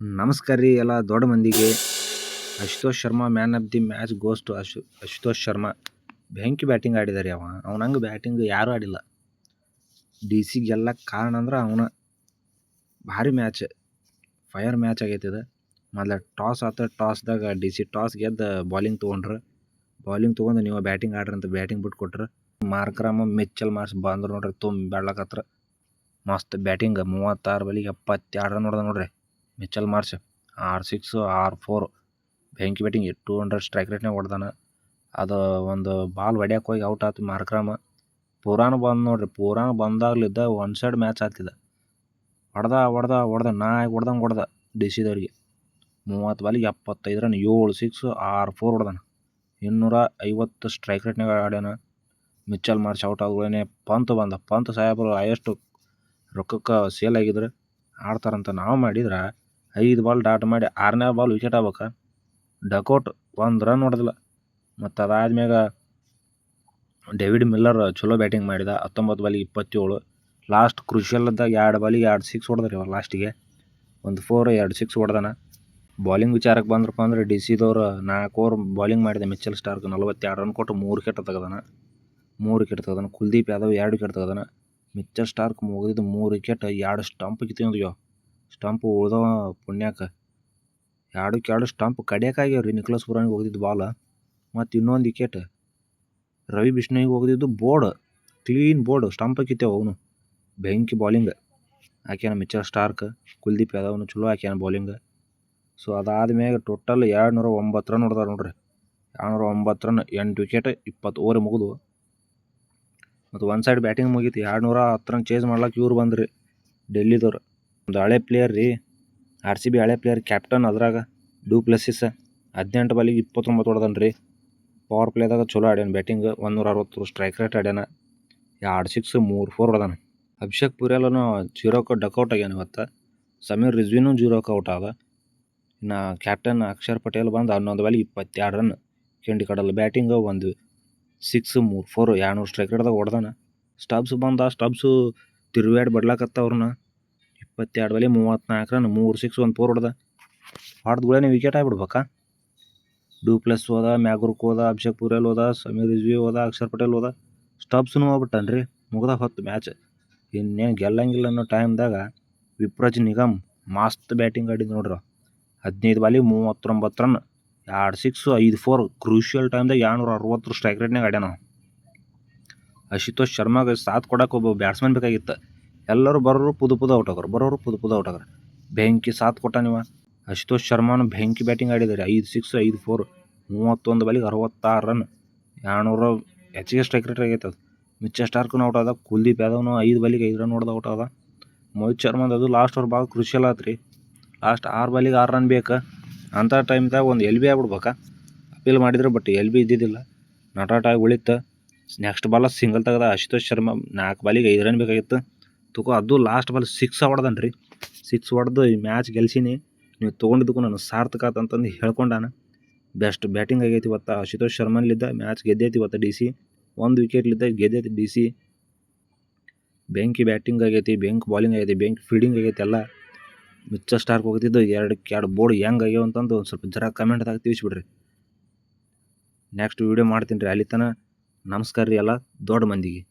ನಮಸ್ಕಾರ ರೀ ಎಲ್ಲ ದೊಡ್ಡ ಮಂದಿಗೆ. Ashutosh Sharma man of the match goes to Ashu, Ashutosh Sharma. ಬೆಂಕಿ ಬ್ಯಾಟಿಂಗ್ ಆಡಿದಾರೆ ಅವ. ಅವನಂಗೆ ಬ್ಯಾಟಿಂಗ್ ಯಾರೂ ಆಡಿಲ್ಲ. ಡಿ ಸಿ ಗೆಲ್ಲಕ್ಕೆ ಕಾರಣ ಅಂದ್ರೆ ಅವನ. ಭಾರಿ ಮ್ಯಾಚ್ ಫೈರ್ ಮ್ಯಾಚ್ ಆಗೈತೆ ಇದು. ಮೊದಲ ಟಾಸ್ ಆತ ಟಾಸ್ದಾಗ ಡಿ ಸಿ ಟಾಸ್ ಗೆದ್ದು ಬಾಲಿಂಗ್ ತೊಗೊಂಡ್ರು. ಬಾಲಿಂಗ್ ತೊಗೊಂಡು ನೀವು ಬ್ಯಾಟಿಂಗ್ ಆಡ್ರಿ ಅಂತ ಬ್ಯಾಟಿಂಗ್ ಬಿಟ್ಟು ಕೊಟ್ರು. ಮಾರ್ಕ್ರಮ ಮೆಚ್ಚಲ್ ಮಾರ್ಕ್ಸ್ ಬಂದ್ರು ನೋಡ್ರಿ, ತುಂಬ ಬೆಳ್ಳಕತ್ರ ಮಸ್ತ್ ಬ್ಯಾಟಿಂಗ್ ಮೂವತ್ತಾರು ಬಲಿಗೆ ಎಪ್ಪತ್ತೆರಡು ರನ್ ಹೊಡೆದ ನೋಡ್ರಿ. ಮಿಚ್ಚಲ್ ಮಾರ್ಚ್ ಆರ್ ಸಿಕ್ಸು, ಆರ್ ಫೋರ್. ಬೆಂಕಿ ಬ್ಯಾಟಿಂಗ್ ಟೂ ಹಂಡ್ರೆಡ್ ಸ್ಟ್ರೈಕ್ ರೇಟ್ನಾಗ ಹೊಡ್ದಾನ. ಅದು ಒಂದು ಬಾಲ್ ಹೊಡ್ಯಕ್ಕೆ ಹೋಗಿ ಔಟ್ ಆಯ್ತು ಮಾರ್ಕ್ರಾಮ. ಪೂರಾನು ಬಂದು ನೋಡ್ರಿ ಪೂರಾನು ಬಂದಾಗ್ಲಿದ್ದ ಒನ್ ಸೈಡ್ ಮ್ಯಾಚ್ ಆಗ್ತಿದ್ದ ಹೊಡೆದ ಹೊಡೆದ ಹೊಡೆದ, ನಾಯಿ ಹೊಡ್ದಂಗೆ ಹೊಡೆದ ಡಿ ಸಿದವ್ರಿಗೆ ಮೂವತ್ತು ಬಾಲಿಗೆ ಎಪ್ಪತ್ತೈದು ರನ್, ಏಳು ಸಿಕ್ಸ್ ಆರು ಫೋರ್ ಹೊಡ್ದಾನ. ಇನ್ನೂರ ಐವತ್ತು ಸ್ಟ್ರೈಕ್ ರೇಟ್ನಾಗ ಆಡ್ಯಾನ. ಮಿಚ್ಚಲ್ ಮಾರ್ಚ್ ಔಟ್ ಆದ್ರೇ ಪಂತ್ ಬಂದ. ಪಂತ್ ಸಾಹೇಬರು ಹೈಯೆಸ್ಟು ರೊಕ್ಕಕ್ಕೆ ಸೇಲ್ ಆಗಿದ್ರೆ ಆಡ್ತಾರಂತ ನಾವು ಮಾಡಿದ್ರೆ ಐದು ಬಾಲ್ ಡಾಟ್ ಮಾಡಿ ಆರನೇ ಬಾಲ್ ವಿಕೆಟ್ ಆಗ್ಬೇಕು? ಡಕೌಟ್ ಒಂದು ರನ್ ಹೊಡೆದಿಲ್ಲ. ಮತ್ತು ಅದಾದ್ಮ್ಯಾಗ ಡೇವಿಡ್ ಮಿಲ್ಲರ್ ಚಲೋ ಬ್ಯಾಟಿಂಗ್ ಮಾಡಿದ. ಹತ್ತೊಂಬತ್ತು ಬಾಲಿಗೆ ಇಪ್ಪತ್ತೇಳು. ಲಾಸ್ಟ್ ಕ್ರುಷಿಯಲ್ದಾಗ ಎರಡು ಬಾಲಿಗೆ ಎರಡು ಸಿಕ್ಸ್ ಹೊಡೆದ್ರಿ ಇವಾಗ ಲಾಸ್ಟಿಗೆ ಒಂದು ಫೋರ್ ಎರಡು ಸಿಕ್ಸ್ ಹೊಡೆದಾನ. ಬಾಲಿಂಗ್ ವಿಚಾರಕ್ಕೆ ಬಂದ್ರಪ್ಪ ಅಂದ್ರೆ ಡಿ ಸಿದವ್ರು ನಾಲ್ಕು ಓವರ್ ಬಾಲಿಂಗ್ ಮಾಡಿದ ಮಿಚ್ಚಲ್ ಸ್ಟಾರ್ಕ್ ನಲ್ವತ್ತೆರಡು ರನ್ ಕೊಟ್ಟು ಮೂರು ವಿಕೆಟ್ ತೆಗೆದಾನ. ಮೂರು ವಿಕೆಟ್ ತೆಗೆದಾನ. ಕುಲ್ದೀಪ್ ಯಾದವ್ ಎರಡು ವಿಕೆಟ್ ತೆಗೆದಾನ. ಮಿಚ್ಚಲ್ ಸ್ಟಾರ್ಕ್ ಮುಗಿದಿದ್ದು ಮೂರು ವಿಕೆಟ್ ಎರಡು ಸ್ಟಂಪ್ ಕಿತ್ಕೊಂಡ್ಯೋ ಸ್ಟಂಪ್ ಉಳ್ದವ ಎರಡಕ್ಕೆ ಎರಡು ಸ್ಟಂಪ್ ಕಡಿಯೋಕ್ಕಾಗ್ಯಾವ ರೀ ನಿಕ್ಲಸ್ ಪುರಾಣಿಗೆ ಹೋಗಿದ್ದು ಬಾಲ್. ಮತ್ತು ಇನ್ನೊಂದು ವಿಕೆಟ್ ರವಿ ಬಿಷ್ಣುವಿಗೆ ಹೋಗಿದ್ದು ಬೋರ್ಡ್. Clean bowled. ಸ್ಟಂಪ್ ಕಿತ್ತೇವು ಅವನು. ಬೆಂಕಿ ಬಾಲಿಂಗ್. ಹಾಕ್ಯಾನ ಮಿಚ್ಚರ್ ಸ್ಟಾರ್ಕ್, ಕುಲ್ದೀಪ್ ಯಾದವ್ನು ಚಲೋ ಹಾಕ್ಯಾನ ಬೌಲಿಂಗ್. ಸೊ ಅದಾದ್ಮ್ಯಾಗ ಟೋಟಲ್ ಎರಡು ನೂರ ಒಂಬತ್ತು ರನ್ ಹೊಡೆದಾರ ನೋಡ್ರಿ. ಎರಡು ನೂರ ಒಂಬತ್ತು ರನ್ ಎಂಟು ವಿಕೆಟ್ ಇಪ್ಪತ್ತು ಓವರ್ ಮುಗಿದು. ಮತ್ತು ಒಂದು ಸೈಡ್ ಬ್ಯಾಟಿಂಗ್ ಮುಗೀತು. ಎರಡು ನೂರ ಹತ್ತು ರನ್ ಚೇಸ್ ಮಾಡ್ಲಾಕ ಇವ್ರು ಬಂದ್ರಿ. ಡೆಲ್ಲಿದವ್ರು. ಒಂದು ಹಳೆ ಪ್ಲೇಯರ್ ರೀ. ಆರ್ ಸಿ ಬಿ ಹಳೆ ಪ್ಲೇಯರ್ ಕ್ಯಾಪ್ಟನ್ ಅದ್ರಾಗ ಡೂ ಪ್ಲಸ್ಸಿಸ ಹದಿನೆಂಟು ಬಾಲಿಗೆ ಇಪ್ಪತ್ತೊಂಬತ್ತು ಹೊಡೆದನ್ ರೀ. ಪವರ್ ಪ್ಲೇದಾಗ ಚಲೋ ಆಡ್ಯಾನ ಬ್ಯಾಟಿಂಗ್ ಒಂದೂರ ಅರವತ್ತು ಸ್ಟ್ರೈಕ್ ರೇಟ್ ಆಡ್ಯಾನ. ಎರಡು ಸಿಕ್ಸ್ ಮೂರು ಫೋರ್ ಹೊಡೆದಾನ. ಅಭಿಷೇಕ್ ಪುರಿಯಲ್ಲೂ ಜೀರೋಕ್ಕೆ ಡಕೌಟ್ ಆಗ್ಯಾನ ಇವತ್ತು. ಸಮೀರ್ ರಿಜ್ವಿನೂ ಜೀರೋಕ್ಕೆ ಔಟ್ ಆದ. ಇನ್ನು ಕ್ಯಾಪ್ಟನ್ ಅಕ್ಷರ್ ಪಟೇಲ್ ಬಂದು ಹನ್ನೊಂದು ಬಾಲಿಗೆ ಇಪ್ಪತ್ತೆರಡು ರನ್ ಕೆಂಡಿ ಕಡಲ್ ಬ್ಯಾಟಿಂಗ್ ಒಂದು ಸಿಕ್ಸ್ ಮೂರು ಫೋರ್ ಎರಡುನೂರು ಸ್ಟ್ರೈಕ್ ರೇಟ್ದಾಗ ಹೊಡೆದಾನ. ಸ್ಟಬ್ಸ್ ಬಂದ ಸ್ಟಬ್ಸು ತಿರುವಾಡಿ ಬಡ್ಲಾಕತ್ತವ್ರನ್ನ. ಇಪ್ಪತ್ತೆರಡು ಬಲಿ ಮೂವತ್ತ್ನಾಲ್ಕು ರನ್, ಮೂರು ಸಿಕ್ಸ್ ಒಂದು ಫೋರ್ ಹೊಡೆದ. ಹೊಡೆದ್ಗಳೇ ವಿಕೆಟ್ ಆಗಿಬಿಡ್ಬೇಕ ಡೂ ಪ್ಲಸ್ ಹೋದ, ಮ್ಯಾಗ್ರೂಕ್ ಹೋದ, ಅಭಿಷೇಕ್ ಪುರೇಲ್ ಹೋದ, ಸಮೀರ್ ರಿಜ್ವಿ ಹೋದ, ಅಕ್ಷರ್ ಪಟೇಲ್ ಹೋದ. ಸ್ಟಬ್ಸ್ನು ಹೋಗ್ಬಿಟ್ಟನ್ರಿ ಮುಗ್ದ ಹೊತ್ತು ಮ್ಯಾಚ್ ಇನ್ನೇನು ಗೆಲ್ಲಂಗಿಲ್ಲ ಅನ್ನೋ ಟೈಮ್ದಾಗ ವಿಪ್ರಜ್ ನಿಗಮ್ ಮಸ್ತ್ ಬ್ಯಾಟಿಂಗ್ ಆಡಿದ್ದು ನೋಡ್ರಿ. ಹದಿನೈದು ಬಾಲಿಗೆ ಮೂವತ್ತೊಂಬತ್ತು ರನ್, ಎರಡು ಸಿಕ್ಸು ಐದು ಫೋರ್ ಕ್ರೂಷಿಯಲ್ ಟೈಮ್ದಾಗ ಎರಡುನೂರ ಅರವತ್ತು ಸ್ಟ್ರೈಕ್ ರೇಟ್ನಾಗ ಆಡ್ಯಾನ. ಅಶುತೋಷ್ ಶರ್ಮಾಗೆ ಸಾಥ್ ಕೊಡೋಕೆ ಒಬ್ಬ ಬ್ಯಾಟ್ಸ್ಮನ್ ಬೇಕಾಗಿತ್ತು. ಎಲ್ಲರೂ ಬರೋರು ಪುದು ಪುದು ಔಟ್ ಆಗೋರು ಬರೋರು ಪುದು ಪುದು ಔಟ್ ಆಗೋರು ಬೆಂಕಿ ಸಾಥ್ ಕೊಟ್ಟ ನೀವು ಅಶುತೋಷ್ ಶರ್ಮಾನು ಬೆಂಕಿ ಬ್ಯಾಟಿಂಗ್ ಆಡಿದ್ದಾರೆ ಐದು ಸಿಕ್ಸ್ ಐದು ಫೋರ್ ಮೂವತ್ತೊಂದು ಬಾಲಿಗೆ ಅರವತ್ತಾರು ರನ್ ಎರಡುನೂರ ಹೆಚ್ಚಿಗೆ ಸ್ಟ್ರೈಕ್ ರೇಟ್ ಆಗೈತೆ ಅದು. ಮಿಚ್ಚ ಸ್ಟಾರ್ಕ್ನು ಔಟ್ ಆದ, ಕುಲ್ದೀಪ್ ಯಾದವ್ನು ಐದು ಬಾಲಿಗೆ ಐದು ರನ್ ಹೊಡೆದ ಔಟ್ ಆದ. ಮೋಹಿತ್ ಶರ್ಮಾದ ಅದು ಲಾಸ್ಟ್ ಅವ್ರು ಭಾಳ ಕ್ರುಷಿಯಲ್ ಆತು ಲಾಸ್ಟ್ ಆರು ಬಾಲಿಗೆ ಆರು ರನ್ ಬೇಕು. ಅಂಥ ಟೈಮ್ದಾಗ ಒಂದು ಎಲ್ ಬಿ ಆಗ್ಬಿಡ್ಬೇಕಾ. ಅಪೀಲ್ ಮಾಡಿದ್ರು ಬಟ್ ಎಲ್ ಬಿ ಇದ್ದಿದ್ದಿಲ್ಲ. ನಟಾಟ ಆಗಿ ಉಳಿತು. ನೆಕ್ಸ್ಟ್ ಬಾಲ ಸಿಂಗಲ್ ತೆಗ್ದ ಅಶುತೋಷ್ ಶರ್ಮಾ ನಾಲ್ಕು ಬಾಲಿಗೆ ಐದು ರನ್ ಬೇಕಾಗಿತ್ತು. ತುಕೋ, ಅದು ಲಾಸ್ಟ್ ಬಾಲ್ ಸಿಕ್ಸ್ ಹೊಡೆದನ್ ರೀ ಸಿಕ್ಸ್ ಹೊಡೆದು ಈ ಮ್ಯಾಚ್ ಗೆಲ್ಸೀನಿ. ನೀವು ತೊಗೊಂಡಿದ್ದಕ್ಕೂ ನಾನು ಸಾರ್ಥಕ ಅಂತಂದು ಹೇಳ್ಕೊಂಡಾನ ಬೆಸ್ಟ್ ಬ್ಯಾಟಿಂಗ್ ಆಗೈತಿ ಇವತ್ತು. ಆಶುತೋಷ್ ಶರ್ಮನ್ಲಿದ್ದ ಮ್ಯಾಚ್ ಗೆದ್ದೈತಿ ಇವತ್ತು ಡಿ ಸಿ ಒಂದು ವಿಕೆಟ್ಲಿದ್ದ ಗೆದ್ದೈತಿ ಡಿ ಸಿ ಬೆಂಕಿ ಬ್ಯಾಟಿಂಗ್ ಆಗೈತಿ, ಬೆಂಕ್ ಬಾಲಿಂಗ್ ಆಗೈತಿ, ಬೆಂಕ್ ಫೀಲ್ಡಿಂಗ್ ಆಗೈತಿ ಎಲ್ಲ. ಮಿಚ್ಚ ಸ್ಟಾರ್ಕ್ ಹೋಗ್ತಿದ್ದು, ಎರಡು ಎರಡು ಬೋರ್ಡ್ ಹೆಂಗೆ ಆಗ್ಯಾವ ಅಂತಂದು ಒಂದು ಸ್ವಲ್ಪ ಜರ ಕಮೆಂಟ್ದಾಗ ತಿಳಿಸ್ಬಿಡ್ರಿ. ನೆಕ್ಸ್ಟ್ ವೀಡಿಯೋ ಮಾಡ್ತೀನಿ ರೀ, ಅಲ್ಲಿ ತನಕ ನಮಸ್ಕಾರ ರೀ ಎಲ್ಲ, ದೊಡ್ಡ ಮಂದಿಗೆ.